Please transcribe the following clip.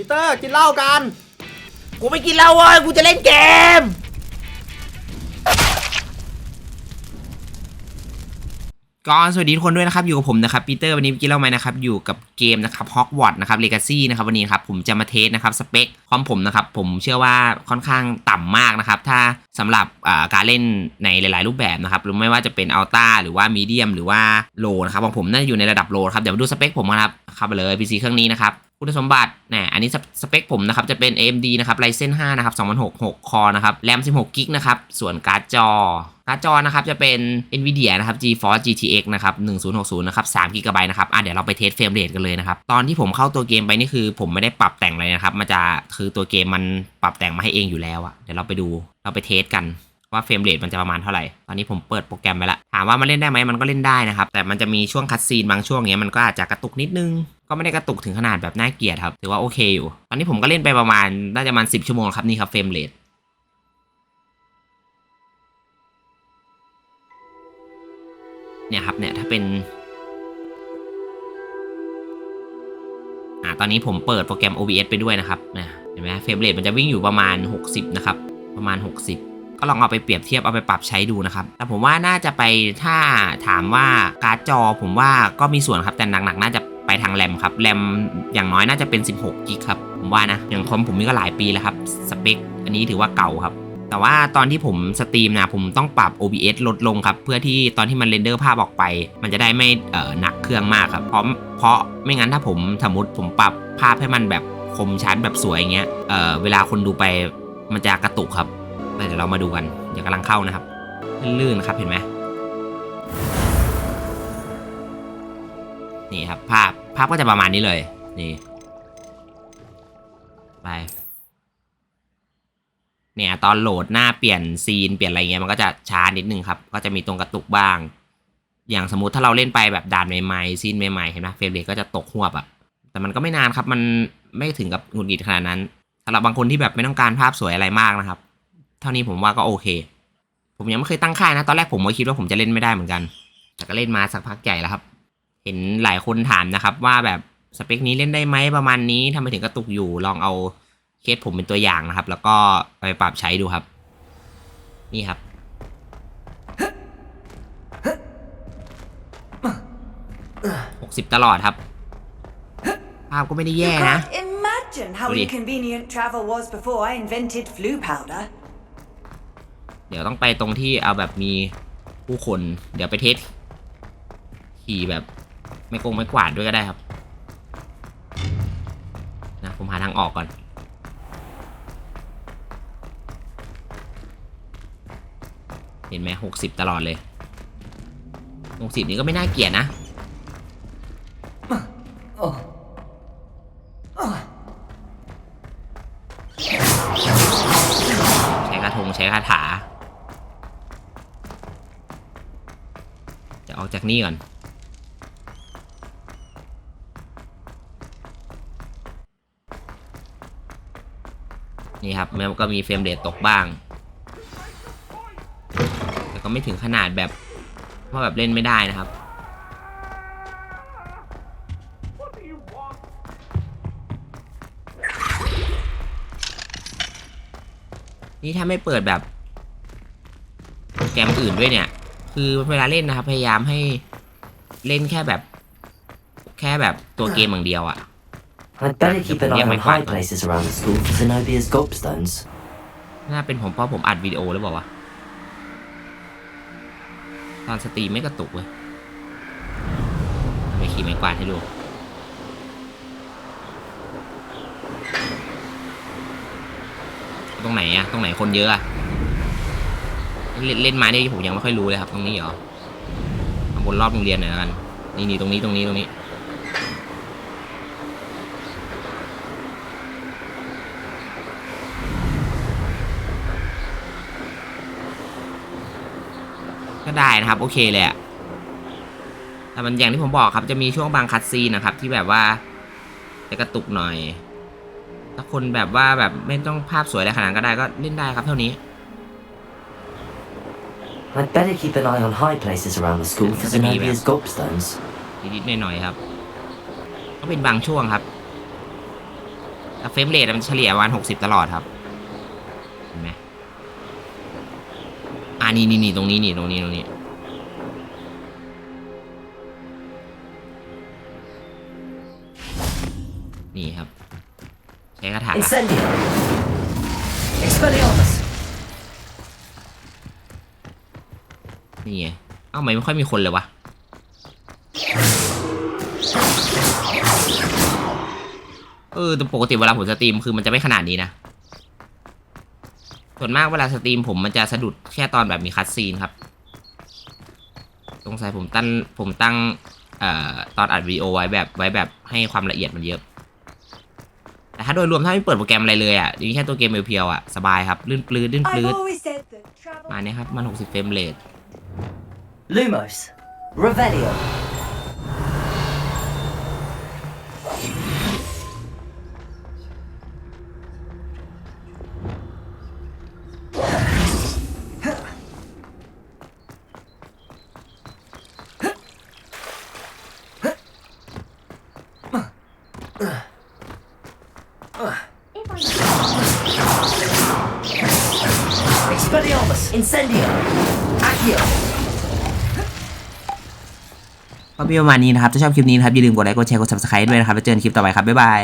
ปีเตอร์กินเหล้ากัน กูไม่กินเหล้าเว้ยกูจะเล่นเกม ก็สวัสดีทุกคนด้วยนะครับ อยู่กับผมนะครับปีเตอร์วันนี้กินเหล้าไหมนะครับ อยู่กับเกมนะครับฮอกวอตนะครับเลกาซี่นะครับวันนี้ครับผมจะมาเทสนะครับสเปคความผมนะครับ ผมเชื่อว่าค่อนข้างต่ำมากนะครับ ถ้าสำหรับอ่าการเล่นในหลาย ๆ รูปแบบนะครับหรือไม่ว่าจะเป็นอัลต้าหรือว่ามีเดียมหรือว่าโลนะครับของผมน่าจะอยู่ในระดับโลครับเดี๋ยวมาดูสเปคผมนะครับเข้าไปเลย PC เครื่องนี้นะครับ คุณสมบัติเนี่ยอันนี้สเปคผมนะครับ จะเป็น AMD นะครับ Ryzen 5นะครับ2006 6คอนะครับ แรม 16กิกนะครับ ส่วนการ์ดจอ การ์ดจอนะครับ จะเป็น NVIDIA นะครับ GeForce GTX นะครับ1060นะครับ3 g b นะครับ อะเดี๋ยวเราไปเทสเฟรมเรทกันเลยนะครับ ตอนที่ผมเข้าตัวเกมไปนี่คือ ผมไม่ได้ปรับแต่งอะไรนะครับ มันจะคือตัวเกมมันปรับแต่งมาให้เองอยู่แล้วอะเดี๋ยวเราไปดู เราไปเทสกัน ว่าเฟรมเรทมันจะประมาณเท่าไหร่ ตอนนี้ผมเปิดโปรแกรมไปละ ถามว่ามันเล่นได้ไหมมันก็เล่นได้นะครับ แต่มันจะมีช่วงคัดซีนบางช่วงเนี้ยมันก็อาจจะกระตุกนิดนึง ก็ไม่ได้กระตุกถึงขนาดแบบน่าเกลียดครับ ถือว่าโอเคอยู่ ตอนนี้ผมก็เล่นไปประมาณน่าจะประมาณ10 ชั่วโมงครับนี่ครับเฟรมเรทเนี่ยครับเนี่ยถ้าเป็นอ่าตอนนี้ผมเปิดโปรแกรม OBS ไปด้วยนะครับนะเห็นไหมเฟรมเรทมันจะวิ่งอยู่ประมาณ 60 นะครับ ประมาณ 60 ก็ลองเอาไปเปรียบเทียบเอาไปปรับใช้ดูนะครับ แต่ผมว่าน่าจะไปถ้าถามว่าการ์ดจอผมว่าก็มีส่วนครับแต่หนักๆน่าจะไปทางแรมครับแรมอย่างน้อยน่าจะเป็น 16กิกครับผมว่านะอย่างคอมผมนี่ก็หลายปีแล้วครับสเปคอันนี้ถือว่าเก่าครับแต่ว่าตอนที่ผมสตรีมนะผมต้องปรับ OBS ลดลงครับ เพื่อที่ตอนที่มันเรนเดอร์ภาพออกไป มันจะได้ไม่หนักเครื่องมากครับเพราะเพราะไม่งั้นถ้าผมสมมติผมปรับภาพให้มันแบบคมชัดแบบสวยอย่างเงี้ยเเวลาคนดูไปมันจะกระตุกครับ เดี๋ยวเรามาดูกันเดี๋ยวกำลังเข้านะครับ ลื่นๆครับเห็นไหมนี่ครับภาพภาพก็จะประมาณนี้เลย นี่ไปเนี่ยตอนโหลดหน้าเปลี่ยนซีนเปลี่ยนอะไรเงี้ยมันก็จะช้านิดนึงครับ ก็จะมีตรงกระตุกบ้าง อย่างสมมติถ้าเราเล่นไปแบบด่านใหม่ๆซีนใหม่ๆเห็นไหมเฟรมเรทก็จะตกหัวบอะแต่มันก็ไม่นานครับ มันไม่ถึงกับหงุดหงิดขนาดนั้นสำหรับบางคนที่แบบไม่ต้องการภาพสวยอะไรมากนะครับ เท่านี้ผมว่าก็โอเค ผมยังไม่เคยตั้งค่ายนะ ตอนแรกผมก็คิดว่าผมจะเล่นไม่ได้เหมือนกัน แต่ก็เล่นมาสักพักใหญ่แล้วครับ เห็นหลายคนถามนะครับ ว่าแบบสเปคนี้เล่นได้ไหมประมาณนี้ทำไมถึงกระตุกอยู่ลองเอาเคสผมเป็นตัวอย่างนะครับ แล้วก็ไปปรับใช้ดูครับ นี่ครับหกสิบตลอดครับ ภาพก็ไม่ได้ You แย่นะ can't imagine how Really? inconvenient travel was before I invented flu powder. เดี๋ยวต้องไปตรงที่เอาแบบมีผู้คน เดี๋ยวไปเทสขี่แบบไม่โกงไม่กวาดด้วยก็ได้ครับ นะผมหาทางออกก่อน เห็นไหมหกสิบตลอดเลยหกสิบนี้ก็ไม่น่าเกลียดนะใช้คาถงใช้คาถา ออกจากนี่ก่อน นี่ครับมันก็มีเฟรมเรทตกบ้าง แต่ก็ไม่ถึงขนาดแบบว่าแบบเล่นไม่ได้นะครับนี่ถ้าไม่เปิดแบบโปรแกรมอื่นด้วยเนี่ย คือเวลาเล่นนะครับ พยายามให้เล่นแค่แบบ แค่แบบตัวเกมอย่างเดียวอะ I'd better keep an eye Yeah, on my high fine. places around the school for Zenobia's gobstones. น่าเป็นผมเพราะผมอัดวิดีโอหรือเปล่าวะตอนสตรีมไม่กระตุกเลยไปขี่ไม้กวาดให้ดูตรงไหนอะตรงไหนคนเยอะอะ เล่นเล่นไม้นี่ผมยังไม่ค่อยรู้เลยครับ ตรงนี้เหรอเอาบนรอบโรงเรียนหน่อยละกันนี่นี่ตรงนี้ตรงนี้ตรงนี้ก็ได้นะครับ โอเคเลยอะแต่มันอย่างที่ผมบอกครับจะมีช่วงบางคัดซีนนะครับ ที่แบบว่าจะกระตุกหน่อย ถ้าคนแบบว่าแบบไม่ต้องภาพสวยอะไรขนาดก็ได้ก็เล่นได้ครับเท่านี้ I'd better keep an eye on high places around the school for Doesn't mean Zenobia's gobstones. นิดๆหน่อยๆครับ ก็เป็นบางช่วงครับแต่เฟรมเรทมันเฉลี่ยประมาณหกสิบตลอดครับ เห็นไหมอ่านี่นี่นี่ตรงนี้นี่ตรงนี้ตรงนี้ นี่ครับ ใช้คาถา Incendio! Expelliarmus! นี่ไง เอ้าทำไมไม่ค่อยมีคนเลยวะ เออแต่ปกติเวลาผมสตรีมคือมันจะไม่ขนาดนี้นะ ส่วนมากเวลาสตรีมผมมันจะสะดุดแค่ตอนแบบมีคัดซีนครับ สงสัยผมตั้งผมตั้งเอ่อตอนอัดวิดีโอไว้แบบไว้แบบให้ความละเอียดมันเยอะ แต่ถ้าโดยรวมถ้าไม่เปิดโปรแกรมอะไรเลยอะ มีแค่ตัวเกมเพียวๆอะ สบายครับ ลื่นปลื้ดลื่นป I've ลื้ด always said that travel. มาเนี่ยครับ มัน 60 เฟรมเรท Lumos! Revelio! Expelliarmus! Incendio! Accio! ก็มีประมาณนี้นะครับ ถ้าชอบคลิปนี้นะครับอย่าลืมกดไลค์กดแชร์กด subscribe ด้วยนะครับ แล้วเจอกันคลิปต่อไปครับบ๊ายบาย